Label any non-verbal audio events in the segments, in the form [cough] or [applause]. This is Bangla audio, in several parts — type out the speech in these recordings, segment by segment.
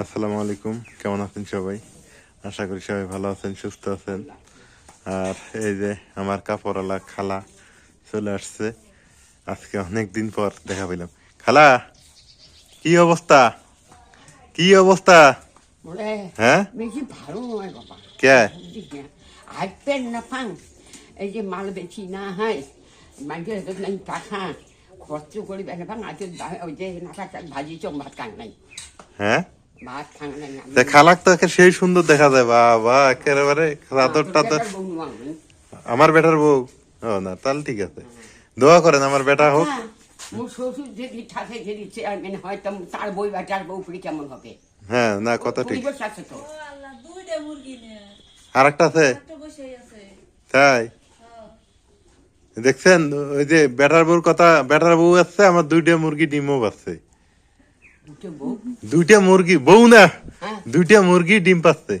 আসসালামু আলাইকুম কেমন আছেন সবাই? আশা করি সবাই ভালো আছেন সুস্থ আছেন। আর এই যে আমার কাপড়ওয়ালা খালা চলে আসছে। আজকে অনেক দিন পর দেখা পেলাম। খালা কি অবস্থা? কি অবস্থা? হ্যাঁ? বেশি ভালো নয় বাবা। কে? না এই যে মাল বেশি না হয় মাঝে টাকা খরচ করি বেলা ফাং আজ ওই যে নাটা ভাজি চম ভাত খাং নাই। হ্যাঁ? ভাত খাং নাই খালাক তো একে সেই সুন্দর দেখা যায় বাবা একেবারে চাদর টাদর আমার বেটার বউ? ও না তাহলে ঠিক আছে। দোয়া করেন আমার বেটা হোক। মোর শ্বশুর যদি থাকে যদি চেয়ারম্যান হয় তো তার বই বা তার বউ পুরি কেমন হবে? হ্যাঁ না কথা ঠিক। আছে তো। ও আল্লাহ দুইটা মুরগি নিয়ে। আর একটা আছে। তাই? দেখছেন? ওই যে বেটার বউর কথা বেটার বউ আছে আমার দুইটা মুরগি ডিমও পাচ্ছে। দুইটা মুরগি বউ না হ্যাঁ। দুইটা মুরগি ডিম পাচ্ছে।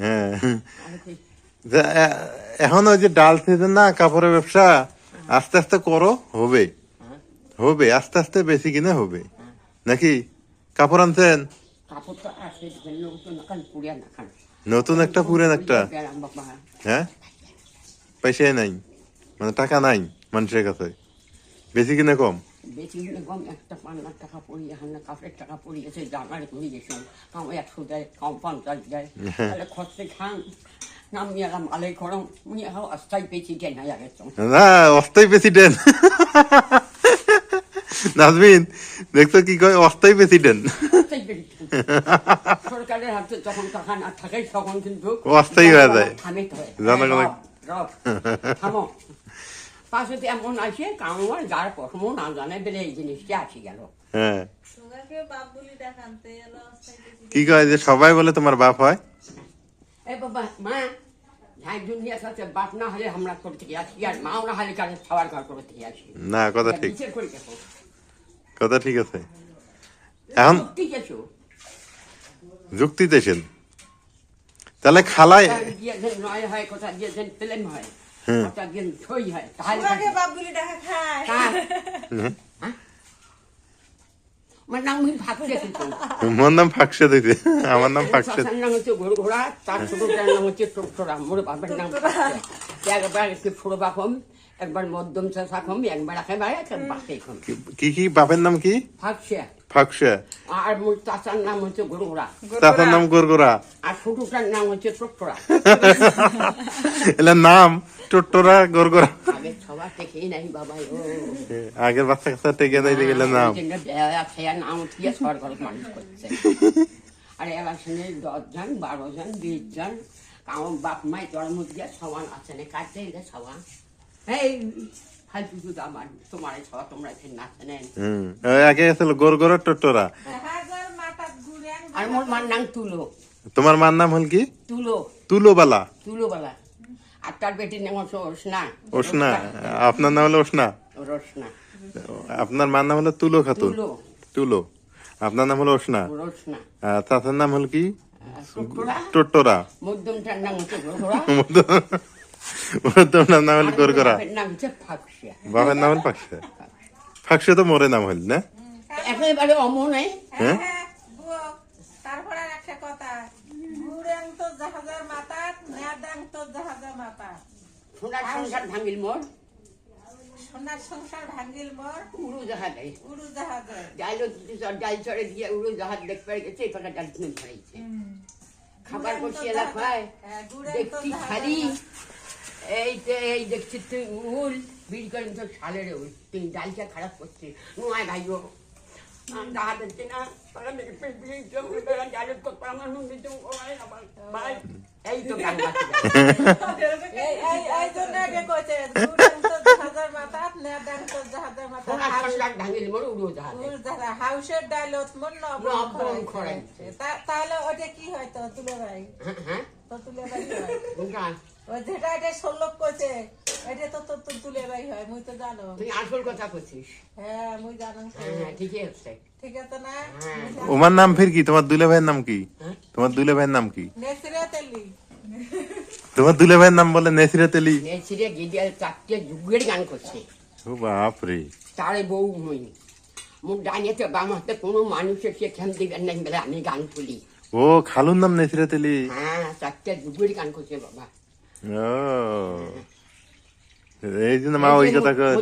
হ্যাঁ। এখন ওই যে ডাল সিজন না কাপড়ের ব্যবসা আস্তে আস্তে করো হবে। হ্যাঁ। হবে আস্তে আস্তে বেশি কিনে হবে। নাকি কাপড় আনছেন? কাপড় তো আসে নতুন নাকান পুড়িয়া নাকান নতুন একটা পুরেন একটা। হ্যাঁ? পয়সাই নাই। মানে টাকা নাই মানুষের কাছে। বেশি কিনে কম? বেশি কম একটা টাকা পড়িয়ে হান্না কাপড়ের টাকা পড়িয়েছে জামার ঘুরে গেছিলাম কাম একশো দেয় পঞ্চাশ দেয়। [laughs] তাহলে খরচে খান। না অস্থায়ী প্রেসিডেন্ট। [laughs] নাজমিন দেখছ কি কয়? অস্থায়ী প্রেসিডেন্ট। [laughs] সরকারের হাতে যখন টাকা না থাকে তখন কিন্তু অস্থায়ী হয়ে যায়। থামিতে হয়। রব, থামো। পাশে এমন আসে কামড় যার প্রথম না জানে বলে এই জিনিসটা আসি গেল। হ্যাঁ। কি কয় যে সবাই বলে তোমার বাপ হয়? এ বাবা মা যাই দুনিয়া সাথে বাপ না হলে আমরা করতে আসি আর মাও না হলে কাছে খাবার ঘর করতে আসি না কথা ঠিক। কথা ঠিক আছে। এখন ঠিক আছে যুক্তি দেশেন তাহলে খালায় নয় হয় হয়। হয়? হ্যাঁ? আমার নাম ফাঁকসে দিতে। আমার নাম ফাঁকসে নাম হচ্ছে গরু ঘোড়া তার ছোটটার নাম হচ্ছে টোকটোরা। মোর বাবার নাম একবার একটু ছোট বাকম একবার মধ্যম চাষা কম একবার একেবারে কম কি কি বাপের নাম কি? ফাঁকসে আর মোর চাচার নাম হচ্ছে চাচার নাম আর ছোটটার নাম হচ্ছে এলা নাম টোট্টোরা গোরগোরা আগে সবার দেখেই নাই বাবা ও আগের বাচ্চা কাচ্চা টেকে নাই গেলে নাম। ওই জন্য বেয়া খেয়া নাম উঠিয়ে সরকার মানুষ করছে। আর ইলেকশনে দশ জন বারো জন বিশ জন কারণ বাপ মাই জন্ম দিয়ে সমান আছে না কাটতে সমান? তোমার মোর নাম তুলো তোমার মার নাম হল কি? তুলো তুলোবালা। তুলোবালা। আর তার বেটির নাম হচ্ছে ওসনা। আপনার নাম হলো ওসনা? আপনার মার নাম হলো তুলো খাতুন। তুলো। আপনার নাম হলো ওসনা। আর চাচার নাম হল কি? টোট্টোরা মধ্যমটার নাম হচ্ছে তোমার নাম হল গোরগোরা ফাঁকশিয়া বাবার নাম হল ফাঁকসে ফাঁকসে তো মোরে নাম হল না? একেবারে অমনে হ্যাঁ? তারপরে একটা কথা। ঘুরেন তো জাহাজের মাথা নেদাং তো জাহাজের মাথা সোনার সংসার ভাঙিল মোর। সোনার সংসার ভাঙ্গিল মোর। উড়ো জাহাজ। উড়ু জাহাজে। ডাইল ডাল চড়ে দিয়ে উড়ো জাহাজ দেখতে গেছে এখানে ডাল খাবার বসিয়ে এলা খায় হ্যাঁ, দেখছি খালি। এই যে এই দেখছি তুই উল বিড়ি করেন তো ছালের উল। তুই ডালটা খারাপ করছিস। নয় ভাই ও না। তারা দেখে পেট দিয়ে জমে বেড়া ডালের তো আমার নুন এই তো গান গাচ্ছে এই এই এই জন্য আগে কইছে ঘুরেন তো জাহাজের মাথা নেদাং তো জাহাজের মাথা সোনার সংসার ভাঙিল মোর উড়ো জাহাজ। উড় জাহাজ হাউসের ডাইলত মন নবম নবম খরাইছে। তা- তাহলে ওটা কি হয় তো তুলে ভাই তো তুলে ভাই ওই যেটা এটা ষোলক কইছে এটা তো তোর তুলে ভাই হয় মুই তো জানো। তুই আসল কথা করছিস হ্যাঁ মুই জানো। হ্যাঁ ঠিকই আছে। ঠিক আছে না? হ্যাঁ। ওমার নাম ফির কি? তোমার দুলে ভাইয়ের নাম কি? হ্যাঁ? তোমার দুলে ভাইয়ের নাম কি? নেসিরে তেলি। তোমার দুলে ভাইয়ের নাম বলে নেসিরা তেলি। যুগের গান করছে। ও বাপরে তারে বউ হই মুখ ডাইনেতে বাম হাতে কোনো মানুষের সেখান দিবেন না বলে আমি গান তুলি। ও খালুর নাম নেসিরা তেলি। হ্যাঁ চারটে দুপুরি গান করছে বাবা। এই জন্য মা ওই কথা কয়।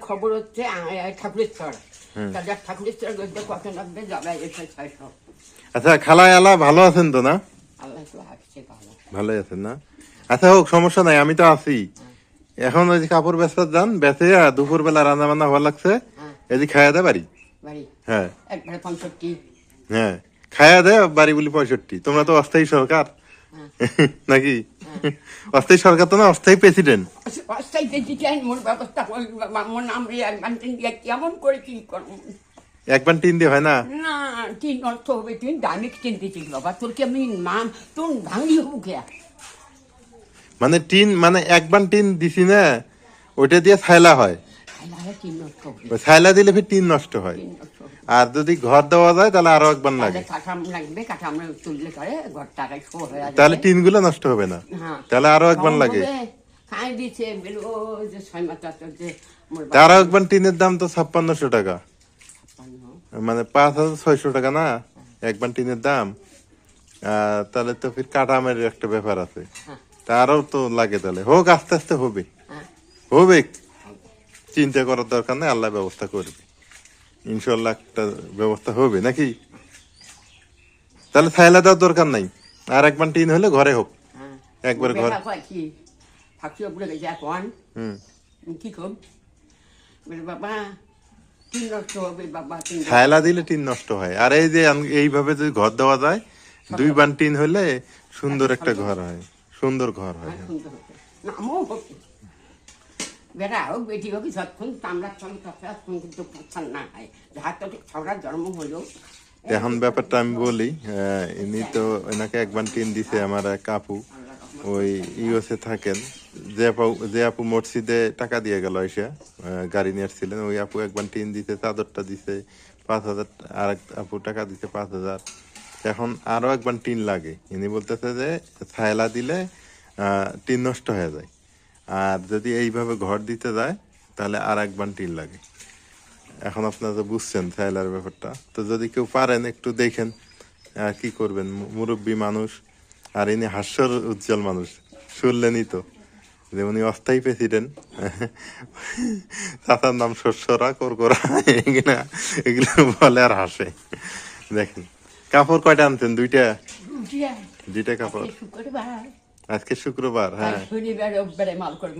খবর হচ্ছে আহ, ঠাকুরেশ্বর। তাদের ঠাকুরেশ্বর গদ্যে কত লাগবে? যাবে এসে ছয়শো। আচ্ছা ভালো আছেন তো না? ভালোই আছেন না? আচ্ছা হোক সমস্যা নাই আমি তো আছি। এখন ওই যে কাপড় বেচতে যান বেচে দুপুর বেলা রান্না বান্না হওয়া লাগছে। হ্যাঁ। এই যে খাইয়া দেয় বাড়ি। হ্যাঁ। হ্যাঁ। খাইয়া দেয় বাড়ি বলি পঁয়ষট্টি। তোমরা তো অস্থায়ী সরকার। [laughs] নাকি? [laughs] অস্থায়ী সরকার তো না অস্থায়ী প্রেসিডেন্ট অস্থায়ী দিচ্ছেন মোর ব্যবস্থা মোর নাম বান্টিন দিয়ে কেমন করে কি করব? একবার টিন দিয়ে হয় না? না তিন অর্থ হবে চিনতেছিস বাবা। তোর কি আমি নাম তোর ভাঙলি হবু খেয়া মানে টিন মানে একবার টিন দিছি না ওইটা দিয়ে ছাইলা হয়। ছাইলা দিলে ফির টিন নষ্ট হয়। আর যদি ঘর দেওয়া যায় তাহলে আরও একবার লাগে। লাগবে তুললে তাহলে টিনগুলো নষ্ট হবে না। হ্যাঁ। তাহলে আরও একবার লাগে। আরও একবার টিনের দাম তো ছাপ্পান্নশো টাকা। মানে পাঁচ হাজার ছয়শো টাকা না? একবার টিনের দাম। তাহলে তো ফির কাটামের একটা ব্যাপার আছে। হ্যাঁ। তা আরও তো লাগে তাহলে। হোক আস্তে আস্তে হবে। হ্যাঁ। হবে। চিন্তা করার দরকার নেই আল্লাহ ব্যবস্থা করবে। ইনশাল্লাহ একটা ব্যবস্থা হবে নাকি? তাহলে থাইলা দেওয়ার দরকার নাই। আর একবার টিন হলে ঘরে হোক। একবারে ঘর। বেলা কয় কি? ফাঁকি উপরে গেছে এখন। হুম। কি কম? বাবা তিন নষ্ট হবে বাবা তিন ছায়লা দিলে টিন নষ্ট হয়। আর এই যে এইভাবে যদি ঘর দেওয়া যায় দুই বান টিন হলে সুন্দর একটা ঘর হয়। সুন্দর ঘর হয়। সুন্দর হোক বেটি হোক যতক্ষণ আমরা চলি ততক্ষণ কিন্তু পছন্দ না হয় যাহার তো ছড়ার জন্ম হলো। এখন ব্যাপারটা আমি বলি ইনি তো এনাকে একবার টিন দিছে আমার এক আপু। ওই ইউএসএ থাকেন। যে আপু যে আপু মসজিদে টাকা দিয়ে গেল এসে গাড়ি নিয়ে আসছিলেন, ওই আপু একবার টিন দিতে চাদরটা দিছে, পাঁচ হাজার, আর আপু টাকা দিছে পাঁচ হাজার। এখন আরও একবার টিন লাগে। ইনি বলতেছে যে, ছায়লা দিলে টিন নষ্ট হয়ে যায়। আর যদি এইভাবে ঘর দিতে যায় তাহলে আর এক টিন লাগে। এখন আপনারা তো বুঝছেন থাইলার ব্যাপারটা। তো যদি কেউ পারেন একটু দেখেন কি করবেন। মুরব্বী মানুষ আর ইনি হাস্যর উজ্জ্বল মানুষ শুনলেনই তো। যে উনি অস্থায়ী প্রেসিডেন্ট। চাচার নাম শস্যরা করকরা এগুলা এগুলো বলে আর হাসে। দেখেন কাপড় কয়টা আনছেন দুইটা? দুইটা। কাপড়। শুক্রবার আজকে শুক্রবার হ্যাঁ। শনিবার রবিবারে মাল করব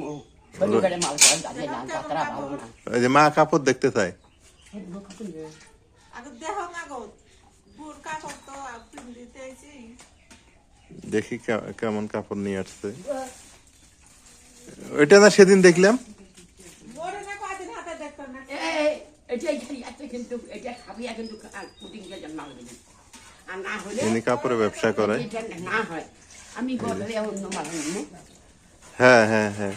শনিবারে মাল করা যাবে না যাত্রা ভালো না। ওই যে মা কাপড় দেখতে চায়। আগে দেহ না গো বুড় কাপড় তো পিন দিতে আইছি। দেখি কে- কেমন কাপড় নিয়ে আসছে। ওইটা না সেদিন দেখলাম। মোরে না কদিন হাতে দেখতো না। এই, এটাই খালি আছে কিন্তু এটা খাবি আর কিন্তু পুটিং কে মাল দেবে আর না হলে ইনি কাপড়ে ব্যবসা করে। না হয়। আমি বদলে অন্য মাল হ্যাঁ হ্যাঁ হ্যাঁ।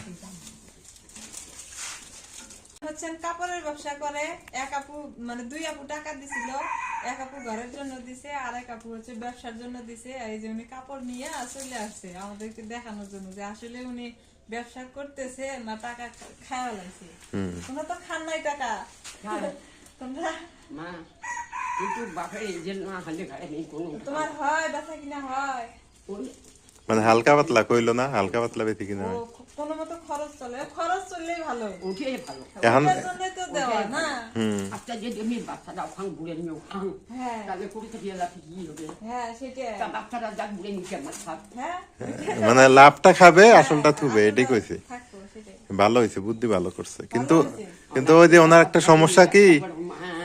হচ্ছেন কাপড়ের ব্যবসা করে। এক আপু মানে দুই আপু টাকা দিছিল এক আপু ঘরের জন্য দিছে আর এক আপু হচ্ছে ব্যবসার জন্য দিছে। এই যে উনি কাপড় নিয়ে চলে আসছে আমাদেরকে দেখানোর জন্য যে আসলে উনি ব্যবসা করতেছে না টাকা খাওয়া লাগছে। তোমরা তো খান নাই টাকা। তোমরা মা কিন্তু বাপের এই যে না হলে ঘরে নেই কোনো। তোমার হয় ব্যথা কিনা হয়? মানে হালকা পাতলা কইলো না হালকা পাতলা বেশি কিনা ও কোনো মতো খরচ চলে খরচ চললেই ভালো। উঠে ভালো। এখন তো দেওয়া না? হুম। আচ্ছা যদি আমি বাচ্চারা ওখান ঘুরে নিয়ে ওখান। হ্যাঁ। তাহলে কুড়ি থেকে লাভ কি হবে? হ্যাঁ সেটাই। তা বাচ্চারা যাক ঘুরে নিচে আমার হ্যাঁ। মানে লাভটা খাবে আসলটা থুবে এটাই কইছে। ভালো হয়েছে বুদ্ধি ভালো করছে। কিন্তু কিন্তু ওই যে ওনার একটা সমস্যা কি?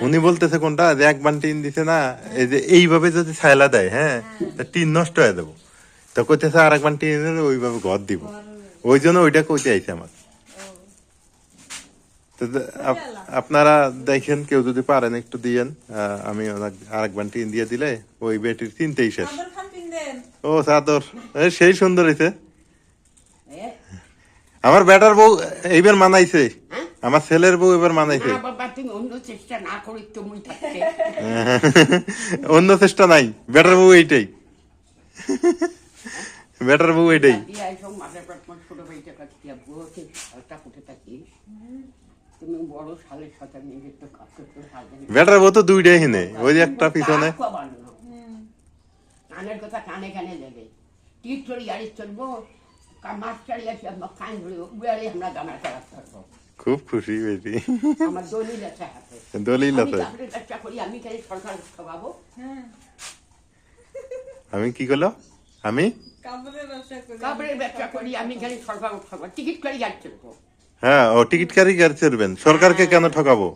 উনি বলতেছে কোনটা? যে এক বান টিন দিছে না এই যে এইভাবে যদি ছাইলা দেয় হ্যাঁ টিন নষ্ট হয়ে দেবো তো কইতেছে আর এক বান টিন এনে ওইভাবে ঘর দিব। ওই জন্য ওইটা কইতে আইছে আমার তো আপ- আপনারা দেখেন কেউ যদি পারেন একটু দিয়েন। আমি আর এক বান টিন দিয়ে দিলে ওই বেটির তিনটেই শেষ। ও চাদর সেই সুন্দর হয়েছে আমার বেটার বউ এইবার মানাইছে? আমার ছেলের বউ এবার মানাইছে। [laughs] অন্য চেষ্টা নাই। বেটার বউ এইটাই। বেটার বউ করতে বেটার বউ তো দুইটাই হিনে ওই যে একটা পিছনে। কানের কথা কানে কানে টিট চড়ি গাড়ি চলবো মাছ চাড়ি আসি আমার খান ধরবো উড়ালে আমরা গানা চালাতে পারব খুব খুশি বেটি আমার দলিল আছে হাতে দলিল আমি আছে চাকরির ব্যবসা করি আমি কেন সরকার খাওয়াবো আমি কি করল আমি? কাপড়ের ব্যবসা করি কাপড়ের ব্যবসা করি আমি সরকার টিকিট করে গাড়ি হ্যাঁ ও টিকিট কারি গাড়ি চড়বেন সরকারকে কেন ঠকাবো।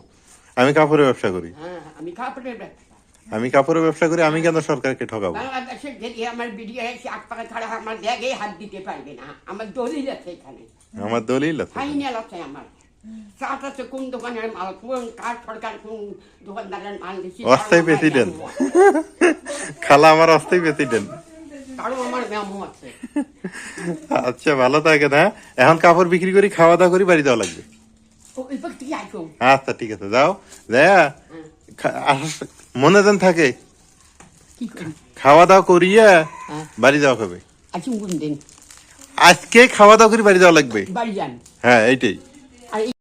আমি কাপড়ের ব্যবসা করি। হ্যাঁ আমি কাপড়ের ব্যবসা। আমি কাপড়ের ব্যবসা করি আমি কেন সরকারকে ঠকাবো? বাংলাদেশের যদি আমার বিডিও এসে আট পাকা ছাড়া আমার ব্যাগে হাত দিতে পারবে না। আমার দলিল আছে এখানে। আমার দলিল আছে। ফাইনাল আছে আমার। কোন দোকানের মাল কোন কার সরকার কোন দোকানদারের মাল দিচ্ছি অস্থায়ী প্রেসিডেন্ট। খালা আমার অস্থায়ী প্রেসিডেন্ট। আচ্ছা ভালো থাকে না এখন কাপড় বিক্রি করি খাওয়া দাওয়া করি বাড়ি যাওয়া লাগবে। আচ্ছা ঠিক আছে যাও। যা খা- আসার- মনে দেন থাকে। খাওয়া দাওয়া করিয়া হ্যাঁ। বাড়ি যাওয়া হবে। আজকে খাওয়া দাওয়া করি বাড়ি যাওয়া লাগবে। হ্যাঁ এইটাই।